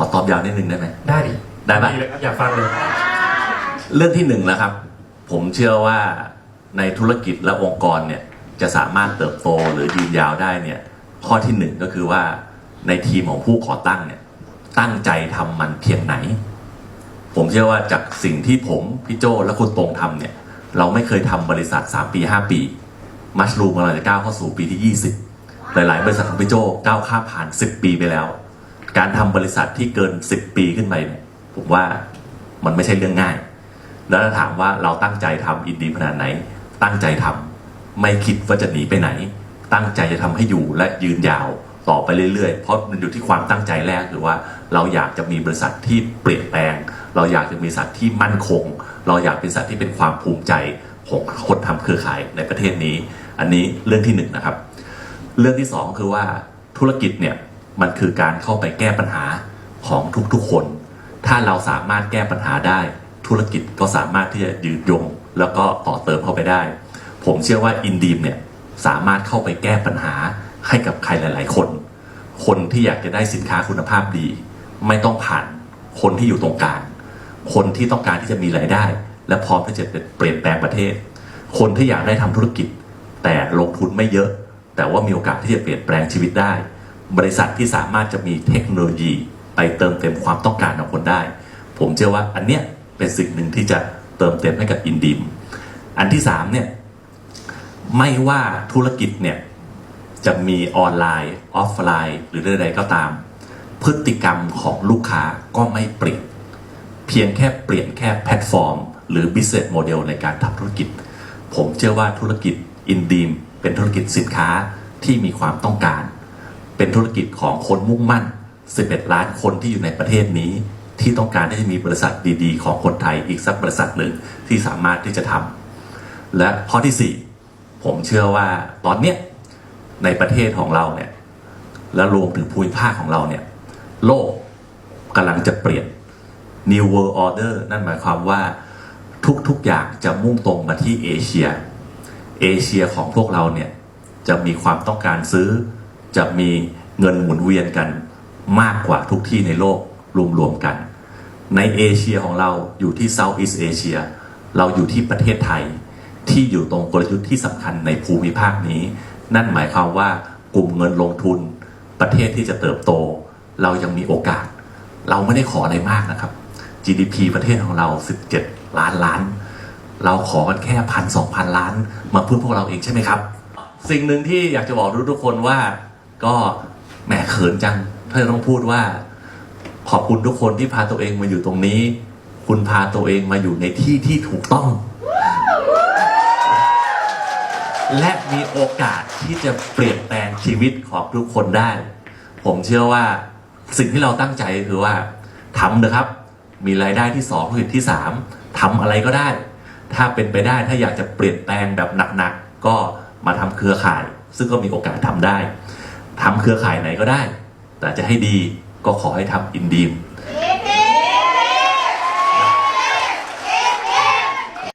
อตอบยาวนิดนึงได้ไหม ได้ดิได้ปะเลยครับอยากฟังเลย เรื่องที่หนึ่งนะครับ ผมเชื่อว่าในธุรกิจและองค์กรเนี่ยจะสามารถเติบโตหรือยืนยาวได้เนี่ย ข้อที่หนึ่งก็คือว่าในทีมของผู้ก่อตั้งเนี่ยตั้งใจทำมันเพียงไหน ผมเชื่อว่าจากสิ่งที่ผมพี่โจและคุณตรงทำเนี่ย เราไม่เคยทำบริษัท 3 ปี 5 ปี มัชรูมเราจะก้าวเข้าสู่ปีที่ 20 หลาย ๆ บริษัทของพี่โจก้าวข้ามผ่าน 10 ปีไปแล้ว การทำบริษัทที่เกิน 10 ปีขึ้นไปผมว่ามันไม่ใช่เรื่องง่าย แล้วถ้าถามว่าเราตั้งใจทำอินดีขนาดไหน ตั้งใจทำไม่คิดว่าจะหนีไปไหน ตั้งใจจะทำให้อยู่และยืนยาวต่อไปเรื่อยๆ เพราะมันอยู่ที่ความตั้งใจแรกคือว่าเราอยากจะมีบริษัทที่เปลี่ยนแปลง เราอยากจะมีบริษัทที่มั่นคง เราอยากเป็นบริษัทที่เป็นความภูมิใจของคนทำเครือข่ายในประเทศนี้ อันนี้เรื่องที่หนึ่งนะครับ เรื่องที่สองคือว่าธุรกิจเนี่ย มันคือการเข้าไปแก้ปัญหาของทุกๆคน ถ้าเราสามารถแก้ปัญหาได้ธุรกิจก็สามารถที่จะยืดยง แล้วก็ต่อเติมเข้าไปได้ ผมเชื่อว่าอินดีมเนี่ยสามารถเข้าไปแก้ปัญหาให้กับใครหลาย ๆ คน คนที่อยากจะได้สินค้าคุณภาพดี ไม่ต้องผ่านคนที่อยู่ตรงกลางคนที่ต้องการที่จะมีรายได้ และพร้อมที่จะเปลี่ยนแปลงประเทศ คนที่อยากได้ทำธุรกิจ แต่ลงทุนไม่เยอะ แต่ว่ามีโอกาสที่จะเปลี่ยนแปลงชีวิตได้ บริษัทที่สามารถจะมีเทคโนโลยีไปเติมเต็มความต้องการของคนได้ ผมเชื่อว่าอันเนี้ยเป็นสิ่งหนึ่งที่จะเติมเต็มให้กับอินดีมอันที่สามเนี่ยไม่ว่าธุรกิจเนี่ยจะมีออนไลน์ออฟไลน์ หรือใดๆก็ตาม พฤติกรรมของลูกค้าก็ไม่เปลี่ยน เพียงแค่เปลี่ยนแค่แพลตฟอร์ม หรือ business model ในการทำธุรกิจ ผมเชื่อว่าธุรกิจอินดีมเป็นธุรกิจสินค้าที่มีความต้องการ เป็นธุรกิจของคนมุ่งมั่น 11 ล้านคนที่อยู่ในประเทศนี้ ที่ต้องการที่จะมีบริษัทดีๆ ของคนไทยอีกสักบริษัทหนึ่งที่สามารถที่จะทำและข้อที่ 4 ผมเชื่อว่าตอนเนี้ยในประเทศของเราเนี่ยและรวมถึงภูมิภาคของเราเนี่ย โลกกำลังจะเปลี่ยน New World Order นั่นหมายความว่าทุกๆอย่างจะมุ่งตรงมาที่เอเชีย เอเชียของพวกเราเนี่ย จะมีความต้องการซื้อ จะมีเงินหมุนเวียนกันมากกว่าทุกที่ในโลกรวมๆกัน ในเอเชียของเราอยู่ที่ Southeast Asia เราอยู่ที่ประเทศไทยที่อยู่ตรงกลยุทธ์ที่สำคัญในภูมิภาคนี้ นั่นหมายความว่ากลุ่มเงินลงทุน ประเทศที่จะเติบโต เรายังมีโอกาส เราไม่ได้ขออะไรมากนะครับ GDP ประเทศของเรา 17 ล้านล้าน เราขอกันแค่พันสองพันล้าน มาเพื่อพวกเราเองใช่ไหมครับ สิ่งหนึ่งที่อยากจะบอกทุกๆคนว่า ก็แหมเขินจังถ้าต้องพูดว่า ขอบคุณทุกคนที่พาตัวเองมาอยู่ตรงนี้ คุณพาตัวเองมาอยู่ในที่ที่ถูกต้อง และมีโอกาสที่จะเปลี่ยนแปลงชีวิตของทุกคนได้ ผมเชื่อว่าสิ่งที่เราตั้งใจคือว่าทำนะครับ มีรายได้ที่สองหรือที่สามทำอะไรก็ได้ ถ้าเป็นไปได้ถ้าอยากจะเปลี่ยนแปลงแบบหนักๆก็มาทำเครือข่าย ซึ่งก็มีโอกาสทำได้ ทำเครือข่ายไหนก็ได้ แต่จะให้ดีก็ขอให้ทำอินดีม